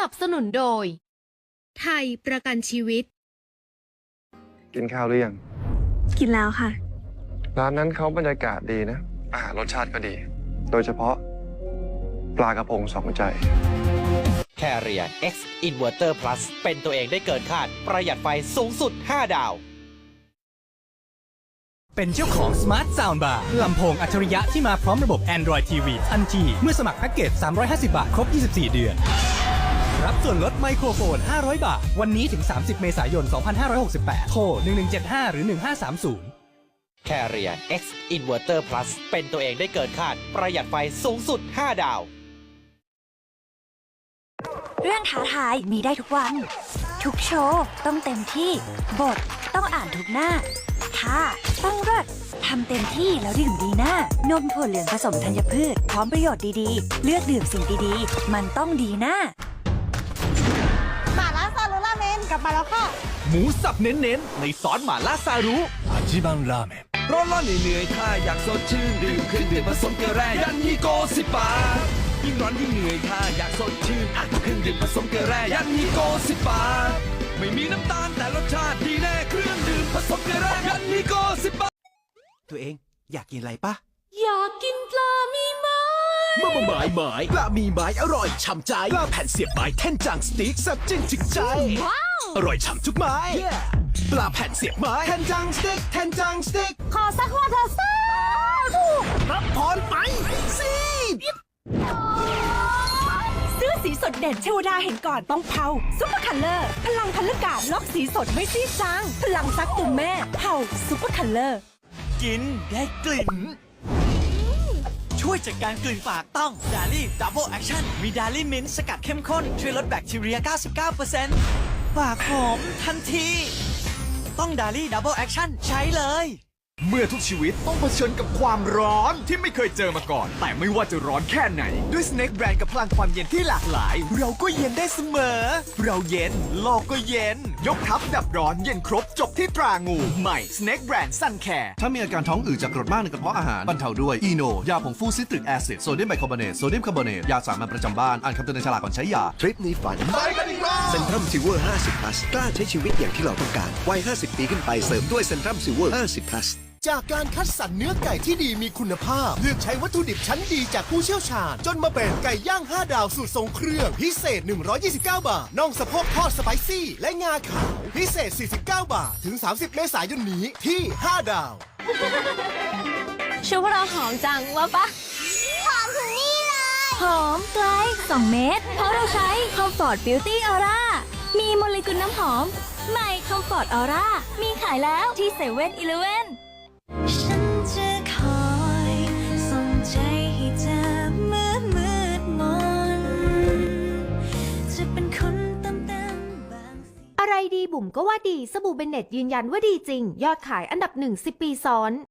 นับสนุนโดย ไทยประกันชีวิต กินข้าวหรือยัง กินแล้วค่ะ ร้านนั้นเขาบรรยากาศดีนะ อาหารรสชาติก็ดี โดยเฉพาะ ปลากระพงสองใจ Carrier X Inverter Plus เป็นตัวเองได้เกินคาด ประหยัดไฟสูงสุด 5 ดาว เป็นเจ้าของ Smart Soundbar ลำโพงอัจฉริยะที่มาพร้อมระบบ Android TV ทันที เมื่อสมัครแพ็กเกจ 350 บาท ครบ 24 เดือน รับส่วนลดไมโครโฟน 500 บาท วันนี้ถึง 30 เมษายน 2568 โทร 1175 หรือ 1530 Carrier X Inverter Plus เป็นตัวเองได้เกินคาด ประหยัดไฟสูงสุด 5 ดาว เรื่องท้าทายมีได้ทุกวัน ทุกโชว์ต้องเต็มที่ บทต้องอ่านทุกหน้าท่าต้องเลิศทำเต็มที่แล้วดื่มดีหน้านมถั่วเหลืองผสมธัญพืช พร้อมประโยชน์ดีๆ เลือกดื่มสิ่งดีๆ มันต้องดีหน้าหมา บมาแล้วค่ะ หมูสับเน้นๆ ในซอสหม่าล่าซารุอาจิบังราเมนร้อนร้อนเหนื่อยๆถ้าอยากสดชื่นดื่มเครื่องดื่มผสมเกลือแร่ยันฮีโกสิบบาทยิ่งร้อนยิ่งเหนื่อยถ้าอยากสดชื่นอะเครื่องดื่มผสมเกลือแร่ยันฮีโกสิบบาทไม่มีน้ำตาลแต่รสชาติดีแน่เครื่องดื่มผสมเกลือแร่ยันฮีโกสิบบาทตัวเองอยากกินอะไรปะอยากกินปลามีไหมเมื่อมาหมายหมายปลามีไม้อร่อยฉ่ำใจปลาแผ่นเสียบไม้แท่นจังสติ๊กสับจริงถึงใจ อร่อยฉ่ำทุกไม้ ปลาแผ่นเสียบไม้แท่นจังสติ๊กแท่นจังสติ๊กขอสักหัวเธอซ่ารับพรไปสิเสื้อสีสดเด่นเทวดาเห็นก่อนต้องเผาซุปเปอร์คัลเลอร์ พลังพันลกาดล็อกสีสดไม่ซีดจาง พลังซักตุ่มแม่เผาซุปเปอร์คัลเลอร์ กินได้กลิ่น ช่วยจัดการกลิ่นปากต้องดาลี่ดับเบิลแอคชั่นมีดาลี่มินต์สกัดเข้มข้น ช่วยลดแบคทีเรีย 99% ปากหอมทันที ต้องดาลี่ดับเบิลแอคชั่นใช้เลย เมื่อทุกชีวิตต้องเผชิญกับความร้อนที่ไม่เคยเจอมาก่อน แต่ไม่ว่าจะร้อนแค่ไหน ด้วย Snake Brand กับพลังความเย็นที่หลากหลาย เราก็เย็นได้เสมอ เราเย็น โลกก็เย็น ยกทัพดับร้อนเย็นครบจบที่ตรางูใหม่ Snake Brand Sun Care ถ้ามีอาการท้องอืดจากกรดมากในกระเพาะอาหารบรรเทาด้วยอีโนยาผงฟูซิตริกแอซิดโซเดียมไบคาร์บอเนตโซเดียมคาร์บอเนตยาสามัญประจำบ้านอ่านคำเตือนในฉลากก่อนใช้ยาทริปนี้ฝันไปกันอีกรอบเซนทรัมซิลเวอร์50 plus กล้าใช้ชีวิตอย่างที่เราต้องการวัย50 ปีขึ้นไปเสริมด้วยเซนทรัมซิลเวอร์50 plus จากการคัดสรรเนื้อไก่ที่ดีมีคุณภาพ เลือกใช้วัตถุดิบชั้นดีจากผู้เชี่ยวชาญ จนมาเป็นไก่ย่าง 5 ดาวสูตรทรงเครื่อง พิเศษ 129 บาทน่องสะโพกทอดสไปซี่ และงาขาวพิเศษ 49 บาท ถึง 30 เมษายนนี้ที่ 5 ดาวชื่อว่าเราหอมจังว่าปะหอมไกล 2 เมตร เพราะเราใช้ Comfort Beauty Aura มีโมเลกุลน้ำหอมใหม่ Comfort Aura มีขายแล้วที่เซเว่นอีเลฟเว่น ฉันจะคอยส่งใจให้เธอเมื่อมืดมน จะเป็นคนเติมเต็มบางสิ่ง อะไรดีบุ๋มก็ว่าดี สบู่เบนเน็ตยืนยันว่าดีจริง ยอดขายอันดับหนึ่งสิบปีซ้อน